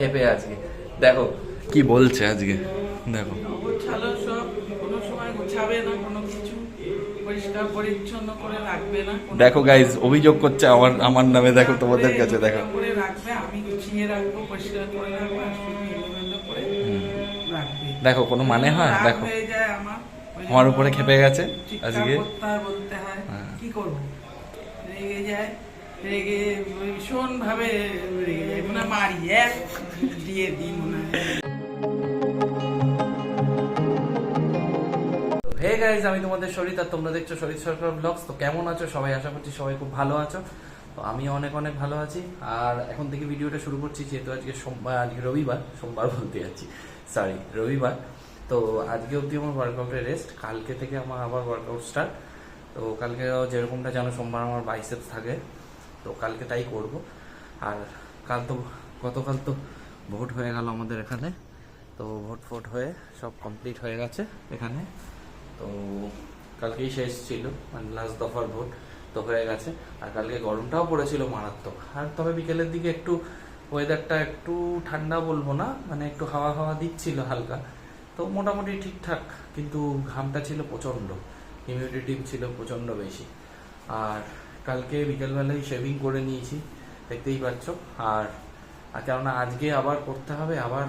চেপে আজকে। দেখো। কি বলছে আজকে? দেখো। গোছালো সব। কোনো সময় গোছাবে না কোনো কিছু। পরিষ্কার পরিচ্ছন্ন করে রাখবে না দেখো গাইজ অভিযোগ করছে আমার আমার নামে দেখো তোমাদের কাছে দেখো। করে রাখবে আমি গুছিয়ে রাখব পরিষ্কার করে রাখব আর শুধু এলোমেলো করে রাখবে। দেখো কোনো মানে হয়? দেখো। হয়ে যায় আমার। আমার উপরে খেপে গেছে আজকে? করতে হয় বলতে হয়। হ্যাঁ। কি করব? রেগে যায়। রেগে ভীষণ ভাবে রেগে দিয়ে মনে হে গাইজ আমি তোমাদের শরীর, আর তোমরা দেখছ শরীর সরকার ব্লগস তো কেমন আছো? সবাই আশা করছি সবাই খুব ভালো আছো। তো আমি অনেক অনেক ভালো আছি। আর এখন থেকে ভিডিওটা শুরু করছি, যেহেতু আজকে সোমবার আজকে রবিবার, সোমবার বলতে যাচ্ছি। সরি রবিবার। তো আজকে অবধি আমার ওয়ার্কআউটের রেস্ট কালকে থেকে আমার আবার ওয়ার্কআউট স্টার্ট তো কালকে যেরকমটা জানো, সোমবার আমার বাইসেপস থাকে। তো কালকে তাই করব। আর কাল তো, গতকাল তো ভোট হয়ে গেল আমাদের এখানে। তো ভোট ফোট হয়ে সব কমপ্লিট হয়ে গেছে এখানে। তো কালকেই শেষ ছিল মানে লাস্ট দফার ভোট তো হয়ে গেছে। আর কালকে গরমটাও পড়েছিল মারাত্মক। আর তবে বিকেলের দিকে একটু ওয়েদারটা একটু ঠান্ডা বলব না মানে একটু হাওয়া হাওয়া দিচ্ছিল হালকা। তো মোটামুটি ঠিকঠাক, কিন্তু ঘামটা ছিল প্রচণ্ড হিউমিডিটি ছিল প্রচণ্ড বেশি। আর কালকে বিকেলবেলায় শেভিং করে নিয়েছি, দেখতেই পাচ্ছ। আর আর কেননা আজকে আবার করতে হবে, আবার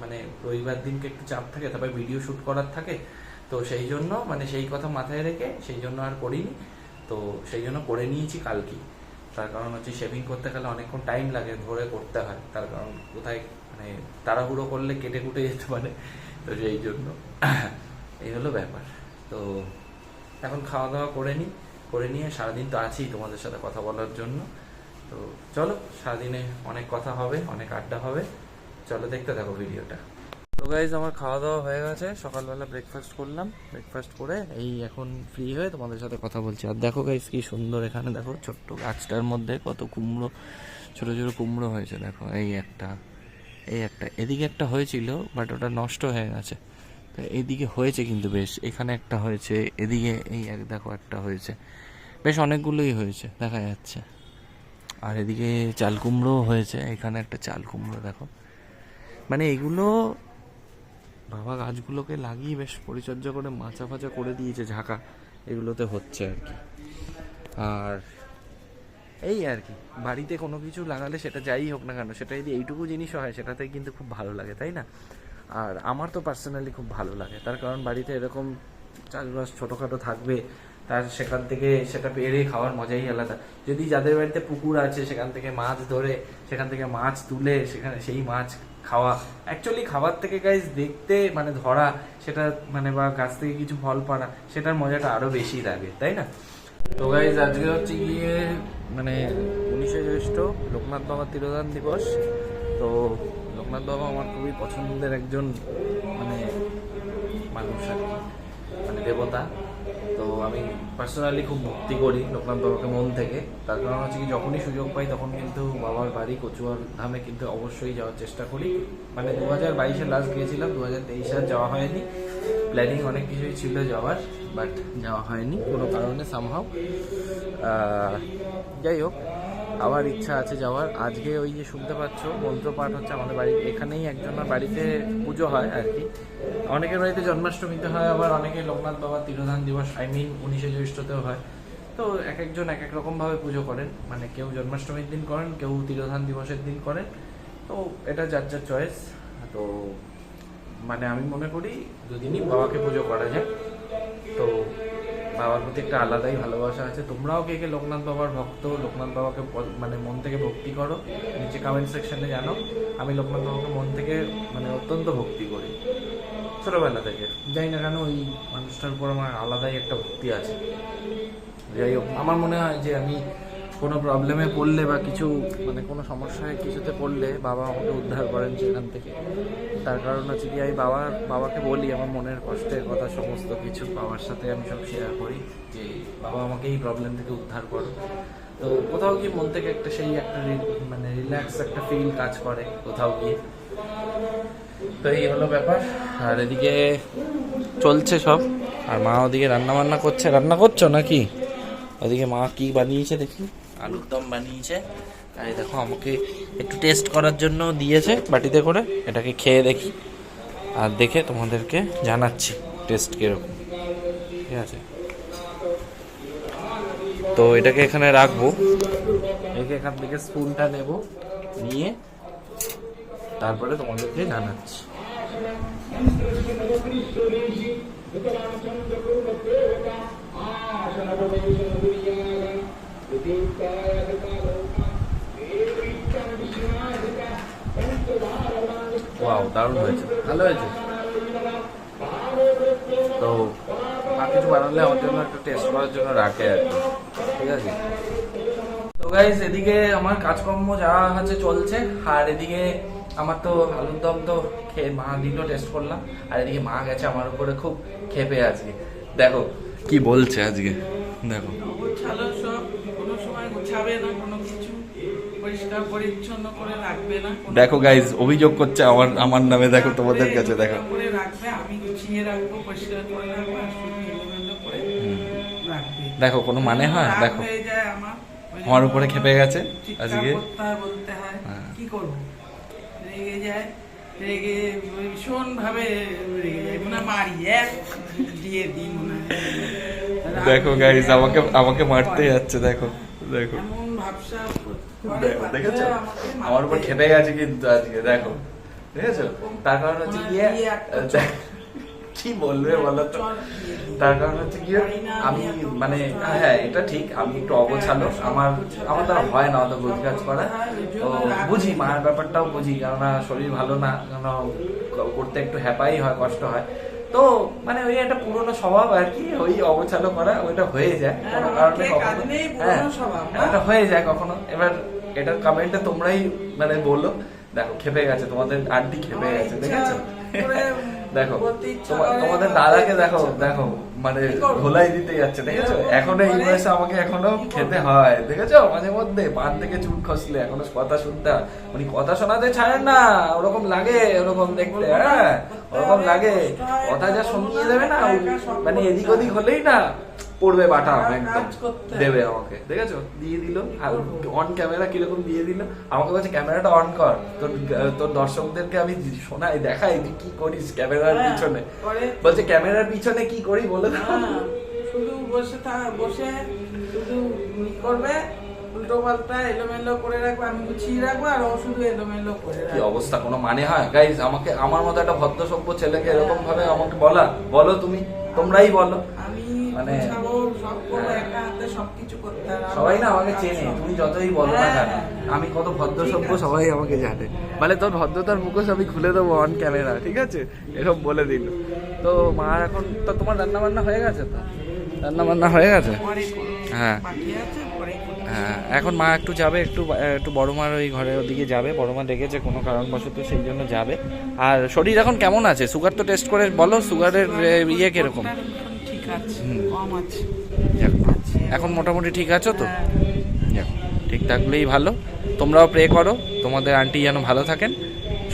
মানে রবিবার দিনকে একটু চাপ থাকে, তারপরে ভিডিও শ্যুট করার থাকে। তো সেই জন্য মানে সেই কথা মাথায় রেখে সেই জন্য আর করিনি। তো সেই জন্য করে নিয়েছি কালকেই। তার কারণ হচ্ছে শেভিং করতে গেলে অনেকক্ষণ টাইম লাগে, ধরে করতে হয়। তার কারণ কোথায় মানে তাড়াহুড়ো করলে কেটে কুটে যেতে পারে। তো সেই জন্য, এই হলো ব্যাপার। তো এখন খাওয়া দাওয়া করে নিই। করে নিয়ে সারাদিন তো আছি তোমাদের সাথে কথা বলার জন্য। তো চলো, সারাদিনে অনেক কথা হবে, অনেক আড্ডা হবে। চলো দেখতে থাকো ভিডিওটা। তো গাইজ আমার খাওয়া দাওয়া হয়ে গেছে। সকালবেলা ব্রেকফাস্ট করলাম। ব্রেকফাস্ট করে এই এখন ফ্রি হয়ে তোমাদের সাথে কথা বলছি। আর দেখো গাইজ কি সুন্দর এখানে দেখো ছোট্ট গাছটার মধ্যে কত কুমড়ো, ছোট ছোট কুমড়ো হয়েছে। দেখো, এই একটা এই একটা, এদিকে একটা হয়েছিল বাট ওটা নষ্ট হয়ে গেছে। তো এইদিকে হয়েছে কিন্তু বেশ, এখানে একটা হয়েছে, এদিকে এই এক দেখো একটা হয়েছে। বেশ অনেকগুলোই হয়েছে, দেখা যাচ্ছে। আর এদিকে চাল কুমড়ো হয়েছে, এখানে একটা চাল কুমড়ো দেখো। মানে এগুলো বাবা গাছগুলোকে লাগিয়ে বেশ পরিচর্যা করে মাচা ফাচা করে দিয়েছে ঝাঁকা, এগুলোতে হচ্ছে আর কি। আর এই আর কি, বাড়িতে কোনো কিছু লাগালে সেটা যাই হোক না কেন, সেটা যদি এইটুকু জিনিস হয় সেটাতে কিন্তু খুব ভালো লাগে, তাই না? আর আমার তো পার্সোনালি খুব ভালো লাগে। তার কারণ বাড়িতে এরকম চাষবাস ছোটোখাটো থাকবে, তার সেখান থেকে সেটা পেরে খাওয়ার মজাই আলাদা। যদি যাদের বাড়িতে পুকুর আছে, সেখান থেকে মাছ ধরে, সেখান থেকে মাছ তুলে, সেখানে সেই মাছ খাওয়া। অ্যাকচুয়ালি খাবার থেকে গাইজ দেখতে মানে ধরা, সেটা মানে বা গাছ থেকে কিছু ফল পাড়া সেটার মজাটা আরও বেশি লাগে, তাই না? তো গাইজ আজকে হচ্ছে গিয়ে মানে উনিশে জ্যৈষ্ঠ লোকনাথ বাবার তিরোধান দিবস। তো লোকনাথ বাবা আমার খুবই পছন্দের একজন মানে মানুষ আর কি মানে দেবতা। তো আমি পার্সোনালি খুব ভক্তি করি লোকনাথ বাবাকে মন থেকে। তার কারণ হচ্ছে কি, যখনই সুযোগ পাই তখন কিন্তু বাবার বাড়ি কচুয়ার ধামে কিন্তু অবশ্যই যাওয়ার চেষ্টা করি। মানে দু হাজার বাইশে লাস্ট গিয়েছিলাম দু হাজার তেইশে আর যাওয়া হয়নি। প্ল্যানিং অনেক কিছুই ছিল যাওয়ার বাট যাওয়া হয়নি কোনো কারণে সামহাও যাই হোক। আবার ইচ্ছা আছে যাওয়ার। আজকে ওই যে শুনতে পাচ্ছ মন্ত্রপাঠ হচ্ছে আমাদের বাড়ি। এখানেই একজনের বাড়িতে পুজো হয় আর কি। অনেকের বাড়িতে জন্মাষ্টমীতে হয়, আবার অনেকে লোকনাথ বাবা তিরোধান দিবস আই মিন উনিশে জ্যৈষ্ঠতেও হয়। তো এক একজন এক এক রকম ভাবে পুজো করেন। মানে কেউ জন্মাষ্টমীর দিন করেন, কেউ তিরোধান দিবসের দিন করেন। তো এটা যার যার চয়েস তো মানে আমি মনে করি, দুদিনই বাবাকে পুজো করা যায়। তো বাবার প্রতি একটা আলাদাই ভালোবাসা আছে। তোমরাও কে কে লোকনাথ বাবার ভক্ত, লোকনাথ বাবাকে মানে মন থেকে ভক্তি করো, নিচে কমেন্ট সেকশনে জানো আমি লোকনাথ বাবাকে মন থেকে মানে অত্যন্ত ভক্তি করি। ছোটোবেলা থেকে। যাই না কেন ওই মানুষটার উপর আমার আলাদাই একটা ভক্তি আছে। যাই হোক, আমার মনে হয় যে আমি কোনো প্রবলেমে পড়লে বা কিছু মানে কোনো সমস্যায় কিছুতে পড়লে বাবা আমাকে উদ্ধার করেন সেখান থেকে। তার কারণ হচ্ছে কি, আমি বাবা বাবাকে বলি, আমার মনের কষ্টের কথা, সমস্ত কিছু বাবার সাথে আমি সব শেয়ার করি যে বাবা আমাকে এই প্রবলেম থেকে উদ্ধার করো তো কোথাও গিয়ে মন থেকে একটা সেই একটা মানে রিল্যাক্স একটা ফিল কাজ করে কোথাও গিয়ে। তো এই হলো ব্যাপার। আর এদিকে চলছে সব। আর মা ওদিকে রান্না বান্না করছে। রান্না করছ নাকি? ওদিকে মা কি বানিয়েছে দেখি। আলুর দম বানিয়েছে। আর দেখো, আমাকে একটু টেস্ট করার জন্য দিয়েছে বাটিতে করে। এটাকে খেয়ে দেখি। আর দেখে তোমাদেরকে জানাচ্ছি টেস্ট কীরকম। ঠিক আছে? তো এটাকে এখানে রাখব। একে এখান থেকে স্পুনটা নেব, নিয়ে তারপরে তোমাদেরকে জানাচ্ছি। ওয়াও দারুণ হয়েছে। ভালো হয়েছে। তো, আর কিছু বানালে আমার জন্য একটু টেস্ট করার জন্য রাখে আর ঠিক আছে? তো গাইস এদিকে আমার কাজকর্ম যা আছে চলছে, আর এদিকে আমার তো আলুর দম তো খেয়ে মা দিল টেস্ট করলাম, আর এদিকে মা গেছে আমার উপরে খুব খেপে আজকে। দেখো কি বলছে আজকে। দেখো। সময় না কোনো কিছু? পরিষ্কার পরিচ্ছন্ন করে রাখবে না দেখো গাইস অভিযোগ করছে আমার আমার নামে দেখো তোমাদের কাছে দেখো। করে রাখবে আমি গুছিয়ে রাখব পরিষ্কার করে রাখব আর শুধু করে রাখবে। দেখো কোনো মানে হয়? দেখো। আমার। উপরে খেপে গেছে আজকে। বলতে হয়। হ্যাঁ। কি করব? রেগে যায় রেগে ভীষণ ভাবে রেগে যায় মনে মারি। এক দিয়ে দিই মনে দেখো গাইজ আমাকে আমাকে মারতে যাচ্ছে দেখো। দেখো। দেখেছ? আমার উপর। খেপে গেছে কিন্তু আজকে দেখো। দেখেছ? তার কারণ হচ্ছে গিয়ে হয় কি বলবে বলো তো। তার কারণ হচ্ছে না, আমি মানে হ্যাঁ। এটা ঠিক আমি একটু অগোছালো। আমার আমার দ্বারা হয় না অত গোছ কাজ করা। তো বুঝি মার ব্যাপারটাও বুঝি কেননা শরীর ভালো না কেন করতে একটু হ্যাপাই হয় কষ্ট হয়। তো মানে ওই একটা পুরনো স্বভাব আর কি ওই অবচালো করা ওইটা হয়ে যায় হ্যাঁ, কোনো কারণে কখনো। হ্যাঁ হয়ে যায় কখনো। এবার এটার কমেন্টে তোমরাই মানে বলল। দেখো খেপে গেছে তোমাদের আন্টি খেপে গেছে দেখেছ দেখো তোমাদের দাদাকে দেখো দেখো মানে ধোলাই দিতে যাচ্ছে দেখেছ? এখনও এই বয়সে আমাকে এখনও খেতে হয় দেখেছ? মাঝে মধ্যে পান থেকে চুল খসলে এখনও কথা শুনতে উনি কথা শোনাতে ছাড়েন না ওরকম লাগে ওরকম দেখতে হ্যাঁ ওরকম লাগে। কথা যা শুনিয়ে দেবে না মানে এদিক ওদিক হলেই না। পড়বে বাটা একদম। দেবে আমাকে দেখেছ? দিয়ে দিল। অন ক্যামেরা কীরকম দিয়ে দিল? আমাকে বলছে ক্যামেরাটা অন কর। তোর তোর দর্শকদেরকে আমি শোনাই দেখাই তুই কি করিস ক্যামেরার হ্যাঁ, পিছনে। বলছে ক্যামেরার পিছনে কি করি বলে হ্যাঁ, শুধু বসে থাক বসে শুধু করবে উল্টো পাল্টা এলোমেলো করে রাখবে আমি গুছিয়ে রাখব আর ও শুধু এলোমেলো করে কি অবস্থা কোনো মানে হয়? গাইজ আমাকে আমার মতো একটা ভদ্র সভ্য ছেলেকে এরকম ভাবে আমাকে বলা বলো তুমি তোমরাই বলো। মানে- হ্যাঁ। সবাই না আমাকে চেনে তুমি যতই বলো না কেন হ্যাঁ, হ্যাঁ। আমি কত ভদ্র সভ্য সবাই আমাকে জানে। মানে তোর ভদ্রতার মুখোশ আমি খুলে দেবো অন ক্যামেরা ঠিক আছে? এরকম বলে দিল। তো মা এখন তো তোমার রান্না বান্না হয়ে গেছে তো? রান্না বান্না হয়ে গেছে? হ্যাঁ। হ্যাঁ এখন মা একটু যাবে একটু একটু বড় মার ওই ঘরের ওদিকে যাবে। বড় মা ডেকেছে কোনো কারণবশত সেই জন্য যাবে। আর শরীর এখন কেমন আছে? সুগার তো টেস্ট করে বলো সুগারের ইয়ে কীরকম? আছে কম আছে। এখন। মোটামুটি ঠিক আছো তো? হ্যাঁ। ঠিক থাকলেই ভালো। তোমরাও প্রে করো তোমাদের আন্টি যেন ভালো থাকেন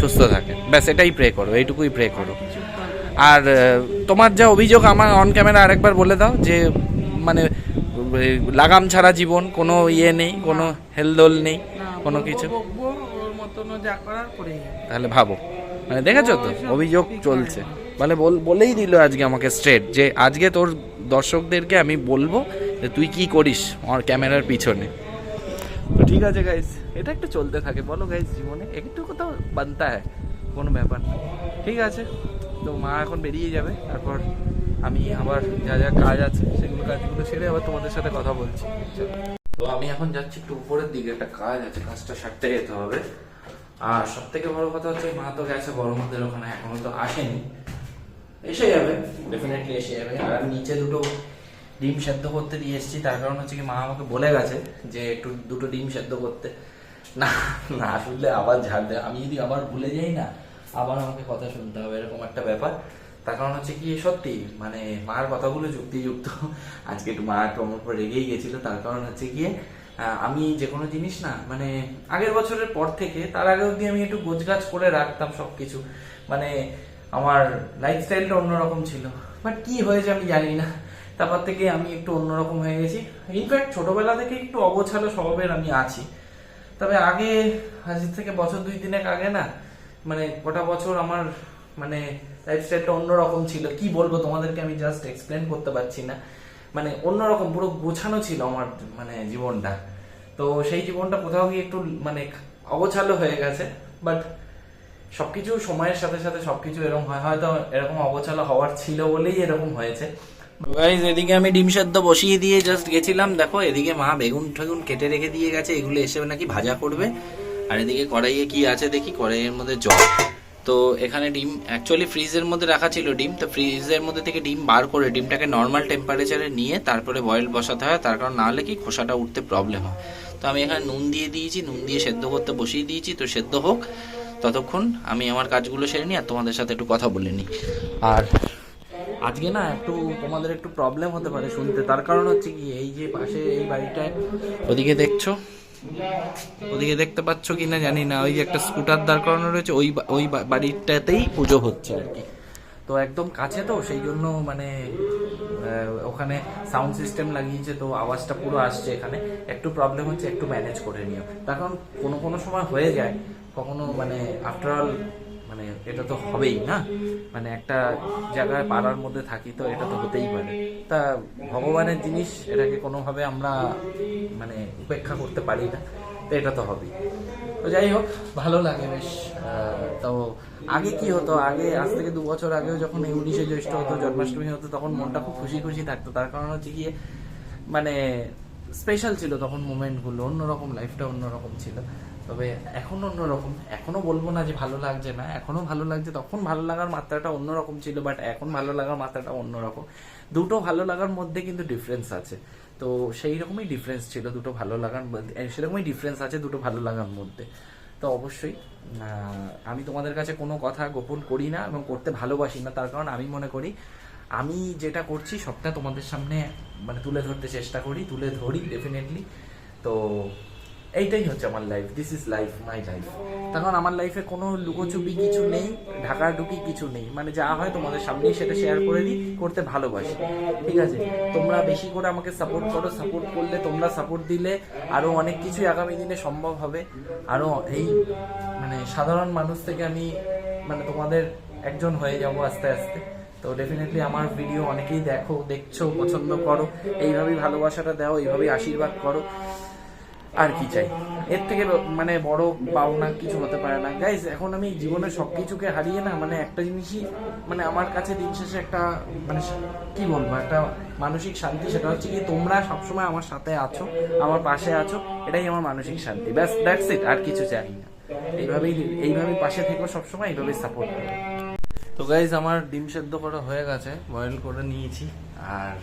সুস্থ থাকেন। ব্যাস এটাই প্রে করো এইটুকুই প্রে করো। আর তোমার যা অভিযোগ আমার অন ক্যামেরা আরেকবার বলে দাও যে মানে লাগাম ছাড়া জীবন কোনো ইয়ে নেই কোনো হেলদোল নেই কোনো কিছু। তাহলে ভাবো। মানে দেখেছ তো? অভিযোগ চলছে। মানে বল বলেই দিল আজকে আমাকে স্ট্রেট যে আজকে তোর দর্শকদেরকে আমি বলব যে তুই কি করিস আমার ক্যামেরার পিছনে। তো ঠিক আছে গাইস এটা একটু চলতে থাকে। বলো গাইস জীবনে একটু কোথাও বানতা হয় কোনো ব্যাপার না। ঠিক আছে তো মা এখন বেরিয়ে যাবে তারপর আমি আবার যা যা কাজ আছে সেগুলো কাজগুলো সেরে আবার তোমাদের সাথে কথা বলছি। তো আমি এখন যাচ্ছি একটু উপরের দিকে একটা কাজ আছে কাজটা সারতে যেতে হবে। আর সব থেকে বড় কথা হচ্ছে মা তো গেছে বড় মাদের ওখানে এখনও তো আসেনি। এসে যাবে। ডেফিনেটলি এসে যাবে। আর আমি নিচে দুটো ডিম সেদ্ধ করতে দিয়ে এসেছি। তার কারণ হচ্ছে কি, মা আমাকে বলে গেছে যে, একটু দুটো ডিম সেদ্ধ করতে। না না শুনলে আবার ঝাড় দেয়। আমি যদি আবার ভুলে যাই না, আবার আমাকে কথা শুনতে হবে। এরকম একটা ব্যাপার। তার কারণ হচ্ছে কি, সত্যি মানে মার কথাগুলো যুক্তিযুক্ত। আজকে একটু মা একটু আমার উপর রেগেই গেছিল। তার কারণ হচ্ছে গিয়ে আমি যে কোনো জিনিস না মানে আগের বছরের পর থেকে, তার আগে অবধি আমি একটু গোছগাছ করে রাখতাম সবকিছু। মানে আমার লাইফস্টাইলটা অন্যরকম ছিল। বাট কি হয়েছে আমি জানি না তারপর থেকে আমি একটু অন্যরকম হয়ে গেছি। ইনফ্যাক্ট ছোটবেলা থেকে একটু অগোছালো স্বভাবের আমি আছি। তবে আগে, আজ থেকে বছর দুই তিনেক আগে না মানে গোটা বছর আমার মানে লাইফস্টাইলটা অন্যরকম ছিল। কি বলব তোমাদেরকে আমি জাস্ট এক্সপ্লেন করতে পারছি না। মানে অন্যরকম, পুরো গোছানো ছিল আমার মানে জীবনটা। তো সেই জীবনটা কোথাও গিয়ে একটু মানে অগোছালো হয়ে গেছে। বাট সবকিছু সময়ের সাথে সাথে সবকিছু এরকম হয়। হয়তো এরকম অগোছালো হওয়ার ছিল বলেই এরকম হয়েছে। এদিকে আমি ডিম সেদ্ধ বসিয়ে দিয়ে জাস্ট গেছিলাম। দেখো, এদিকে মা বেগুন ঠেগুন কেটে রেখে দিয়ে গেছে। এগুলো এসে নাকি ভাজা করবে। আর এদিকে কড়াইয়ে কি আছে দেখি? কড়াইয়ের মধ্যে জল। তো এখানে ডিম অ্যাকচুয়ালি ফ্রিজের মধ্যে রাখা ছিল ডিম। তো ফ্রিজের মধ্যে থেকে ডিম বার করে ডিমটাকে নর্মাল টেম্পারেচারে নিয়ে তারপরে বয়েল বসাতে হয়। তার কারণ না হলে কি খোসাটা উঠতে প্রবলেম হয়। তো আমি এখানে নুন দিয়ে দিয়েছি। নুন দিয়ে সেদ্ধ করতে বসিয়ে দিয়েছি। তো সেদ্ধ হোক। ততক্ষণ আমি আমার কাজগুলো সেরে নিই আর তোমাদের সাথে একটু কথা বলে নিই। আর আজকে না একটু তোমাদের একটু প্রবলেম হতে পারে শুনতে। তার কারণ হচ্ছে কি, এই যে পাশে এই বাড়িটায় ওদিকে দেখছ? ওদিকে দেখতে পাচ্ছ কি না জানি না। ওই যে একটা স্কুটার দাঁড় করানো রয়েছে, ওই ওই বাড়িটাতেই পুজো হচ্ছে আর কি। তো একদম কাছে তো, সেই জন্য মানে ওখানে সাউন্ড সিস্টেম লাগিয়েছে, তো আওয়াজটা পুরো আসছে এখানে। একটু প্রবলেম হচ্ছে, একটু ম্যানেজ করে নিও। তার কারণ কোনো কোনো সময় হয়ে যায়, কখনো মানে আফটার অল মানে এটা তো হবেই না। মানে একটা জায়গায় পাড়ার মধ্যে থাকি তো এটা তো হতেই পারে। তা ভগবানের জিনিস, এটাকে কোনোভাবে আমরা মানে উপেক্ষা করতে পারি না, তো এটা তো হবেই। তো যাই হোক, ভালো লাগে বেশ। তো আগে কি হতো? আগে, আজ থেকে দু বছর আগেও যখন এই উনিশে জ্যৈষ্ঠ হতো, জন্মাষ্টমী হতো, তখন মনটা খুব খুশি খুশি থাকতো। তার কারণ হচ্ছে গিয়ে মানে স্পেশাল ছিল তখন মোমেন্টগুলো অন্যরকম লাইফটা অন্যরকম ছিল। তবে এখন অন্যরকম। এখনও বলব না যে ভালো লাগছে না। এখনও ভালো লাগছে, তখন ভালো লাগার মাত্রাটা অন্যরকম ছিল বাট এখন ভালো লাগার মাত্রাটা অন্যরকম। দুটো ভালো লাগার মধ্যে কিন্তু ডিফারেন্স আছে। তো সেই রকমই ডিফারেন্স ছিল, দুটো ভালো লাগার সেরকমই ডিফারেন্স আছে দুটো ভালো লাগার মধ্যে। তো অবশ্যই আমি তোমাদের কাছে কোনো কথা গোপন করি না এবং করতে ভালোবাসি না, তার কারণ আমি মনে করি, আমি যেটা করছি সবটা তোমাদের সামনে মানে তুলে ধরতে চেষ্টা করি, তুলে ধরি ডেফিনেটলি তো এইটাই হচ্ছে আমার life this is life my life তখন আমার লাইফে কোনো লুকোচুপি কিছু নেই, ঢাকাঢুকি কিছু নেই। মানে যা হয় তোমাদের সামনেই সেটা শেয়ার করে দিই, করতে ভালোবাসি। ঠিক আছে? তোমরা বেশি করে আমাকে সাপোর্ট করো সাপোর্ট করলে তোমরা সাপোর্ট দিলে আরও অনেক কিছুই আগামী দিনে সম্ভব হবে। আরও এই মানে সাধারণ মানুষ থেকে আমি মানে তোমাদের একজন হয়ে যাব আস্তে আস্তে। তো ডেফিনেটলি আমার ভিডিও অনেকেই দেখো, দেখছ, পছন্দ করো। এইভাবেই ভালোবাসাটা দাও, এইভাবেই আশীর্বাদ করো। আর কি চাই? এর থেকে মানে বড় পাওনা কিছু হতে পারে না। গাইজ এখন আমি জীবনের সবকিছুকে হারিয়ে না মানে একটা জিনিসই মানে আমার কাছে দিন শেষে একটা মানে কি বলব, একটা মানসিক শান্তি, সেটা হচ্ছে কি তোমরা সবসময় আমার সাথে আছো, আমার পাশে আছো, এটাই আমার মানসিক শান্তি। ব্যাস দ্যাটস ইট আর কিছু চাই না। এইভাবেই এইভাবেই পাশে থেকো সবসময়, এইভাবেই সাপোর্ট করো। তো গাইজ আমার ডিম সেদ্ধ করা হয়ে গেছে বয়েল করে নিয়েছি, আর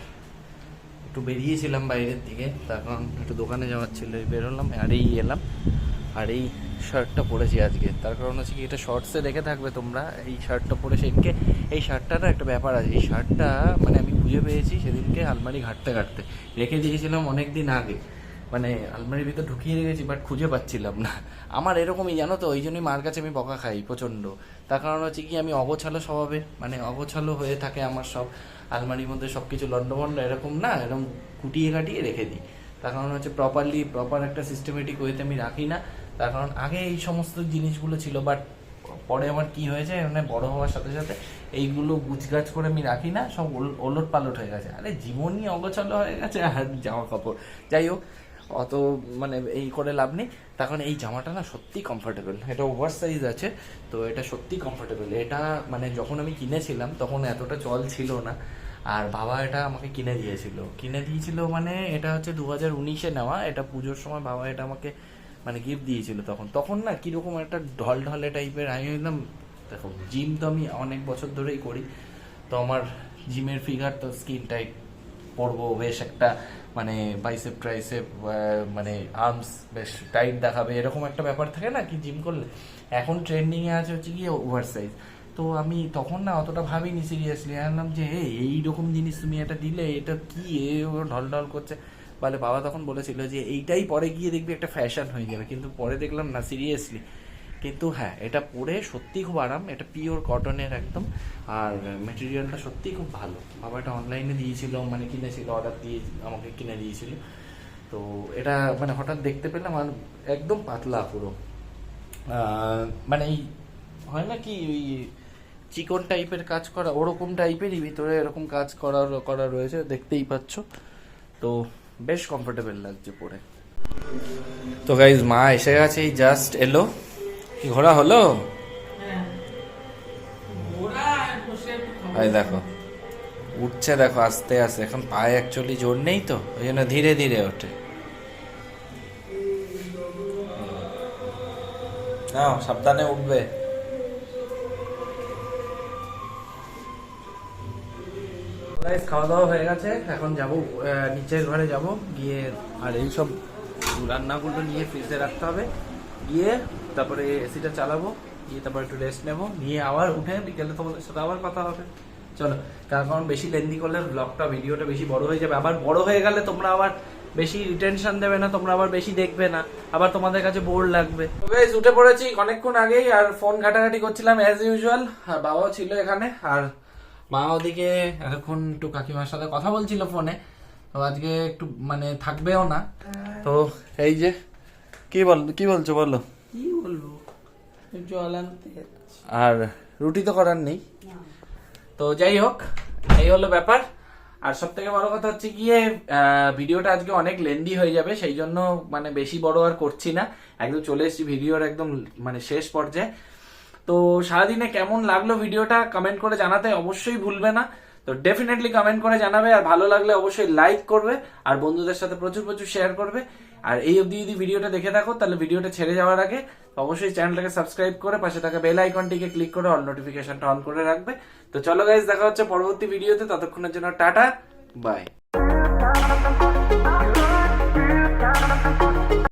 একটু বেরিয়েছিলাম বাইরের দিকে তার কারণ একটু দোকানে যাওয়ার ছিল, বেরোলাম আর এই এলাম আর এই শার্টটা পরেছি আজকে। তার কারণ হচ্ছে কি, এটা শর্টসে দেখে থাকবে তোমরা, এই শার্টটা পরে সেদিনকে, এই শার্টটা না একটা ব্যাপার আছে, এই শার্টটা মানে আমি খুঁজে পেয়েছি সেদিনকে আলমারি ঘাটতে ঘাটতে, রেখে দিয়েছিলাম অনেক দিন আগে। মানে আলমারির ভিতর ঢুকিয়ে রেখেছি বাট খুঁজে পাচ্ছিলাম না। আমার এরকমই, জানো তো ওই জন্যই মার কাছে আমি বকা খাই প্রচণ্ড। তার কারণ হচ্ছে কি, আমি অগোছালো স্বভাবে মানে অগোছালো হয়ে থাকে আমার সব। আলমারির মধ্যে সব কিছু লন্ডভন্ড এরকম না, এরকম কুটিয়ে কাটিয়ে রেখে দিই। তার কারণ হচ্ছে প্রপারলি প্রপার একটা সিস্টেমেটিক ওয়েতে আমি রাখি না। তার কারণ আগে এই সমস্ত জিনিসগুলো ছিল বাট পরে আমার কি হয়েছে মানে বড় হওয়ার সাথে সাথে এইগুলো গুছগাছ করে আমি রাখি না, সব ওলট পালট হয়ে গেছে। আরে জীবনই অগোছালো হয়ে গেছে আর জামা কাপড়। যাই হোক, অত মানে এই করে লাভ নেই। তখন এই জামাটা না সত্যি কমফোর্টেবল এটা ওভার সাইজ আছে, তো এটা সত্যি কমফোর্টেবল এটা মানে যখন আমি কিনেছিলাম, তখন এতটা জল ছিল না। আর বাবা এটা আমাকে কিনে দিয়েছিল। কিনে দিয়েছিল মানে এটা হচ্ছে দু হাজার উনিশে নেওয়া। এটা পুজোর সময় বাবা এটা আমাকে মানে গিফট দিয়েছিল তখন। তখন না কীরকম একটা ঢল ঢলে টাইপের আমি একদম দেখো জিম তো আমি অনেক বছর ধরেই করি, তো আমার জিমের ফিগার তো স্কিন টাইপ পরবো, বেশ একটা মানে বাইসেপ ট্রাইসেপ মানে আর্মস বেশ টাইট দেখাবে, এরকম একটা ব্যাপার থাকে না কি জিম করলে? এখন ট্রেন্ডিংয়ে আছে হচ্ছে গিয়ে ওভার সাইজ তো আমি তখন না অতটা ভাবিনি সিরিয়াসলি আনলাম যে "এই, রকম জিনিস তুমি এটা দিলে এটা কি এ ঢল ঢল করছে? বলে বাবা তখন বলেছিল যে এইটাই পরে গিয়ে দেখবি একটা ফ্যাশন হয়ে যাবে। কিন্তু পরে দেখলাম না সিরিয়াসলি কিন্তু হ্যাঁ এটা পরে সত্যি খুব আরাম এটা পিওর কটনের একদম। আর মেটেরিয়ালটা সত্যি খুব ভালো। বাবা এটা অনলাইনে দিয়েছিল মানে কিনেছিল অর্ডার দিয়ে আমাকে কিনে দিয়েছিল। তো এটা মানে হঠাৎ দেখতে পেলাম আর একদম পাতলা পুরো। মানে এই হয় না কি ওই চিকন টাইপের কাজ করা, ওরকম টাইপেরই ভিতরে এরকম কাজ করা করা রয়েছে, দেখতেই পাচ্ছ। তো বেশ কমফোর্টেবল লাগছে পরে। তো গাইজ মা এসে গেছে, এই জাস্ট এলো। কি ঘোরা হলো। এই দেখো, উঠছে দেখো, আস্তে আস্তে। এখন পায়ে অ্যাকচুয়ালি জোর নেই তো, ওই জন্য ধীরে ধীরে ওঠে। নাও, সাবধানে উঠবে। খাওয়া দাওয়া হয়ে গেছে। এখন যাব নিচের ঘরে যাব। গিয়ে আর এই সব রান্নাগুলো নিয়ে ফ্রিজে রাখতে হবে। গিয়ে তারপরে এসিটা চালাবো, গিয়ে তারপর একটু রেস্ট নেব। নিয়ে আবার উঠে বিকেলে তোমাদের সাথে আবার কথা হবে। চলো তার কারণ বেশি লেন্দি করলে ব্লগটা ভিডিওটা বেশি বড় হয়ে যাবে। আবার বড় হয়ে গেলে তোমরা আবার বেশি রিটেনশন দেবে না, তোমরা আবার বেশি দেখবে না। আবার তোমাদের কাছে বোর লাগবে। উঠে পড়েছি অনেকক্ষণ আগেই, আর ফোন ঘাটাঘাটি করছিলাম অ্যাজ ইউজুয়াল আর বাবাও ছিল এখানে, আর মা ওদিকে এতক্ষণ একটু কাকিমার সাথে কথা বলছিল ফোনে তো আজকে একটু মানে থাকবেও না। তো এই যে কি বল কি বলছো বলো? কি বলব? জল আনতে আর রুটি তো করার নেই। তো যাই হোক এই হলো ব্যাপার। আর সব থেকে বড় কথা হচ্ছে গিয়ে ভিডিওটা আজকে অনেক লেন্দি হয়ে যাবে সেই জন্য মানে বেশি বড় আর করছি না। একদম চলে এসেছি ভিডিওর একদম মানে শেষ পর্যায়ে। তো সারাদিনে কেমন লাগল ভিডিওটা কমেন্ট করে জানাতে অবশ্যই ভুলবে না। তো ডেফিনেটলি কমেন্ট করে জানাবে, আর ভালো লাগলে অবশ্যই লাইক করবে, আর বন্ধুদের সাথে প্রচুর প্রচুর শেয়ার করবে। আর এই অবধি যদি ভিডিওটা দেখে থাকো, তাহলে ভিডিওটা ছেড়ে যাওয়ার আগে অবশ্যই চ্যানেলটাকে সাবস্ক্রাইব করে, পাশে থাকা বেল আইকনটিকে ক্লিক করে অল নোটিফিকেশনটা অন করে রাখবে। তো চলো গাইজ দেখা হচ্ছে পরবর্তী ভিডিওতে ততক্ষণের জন্য টাটা বাই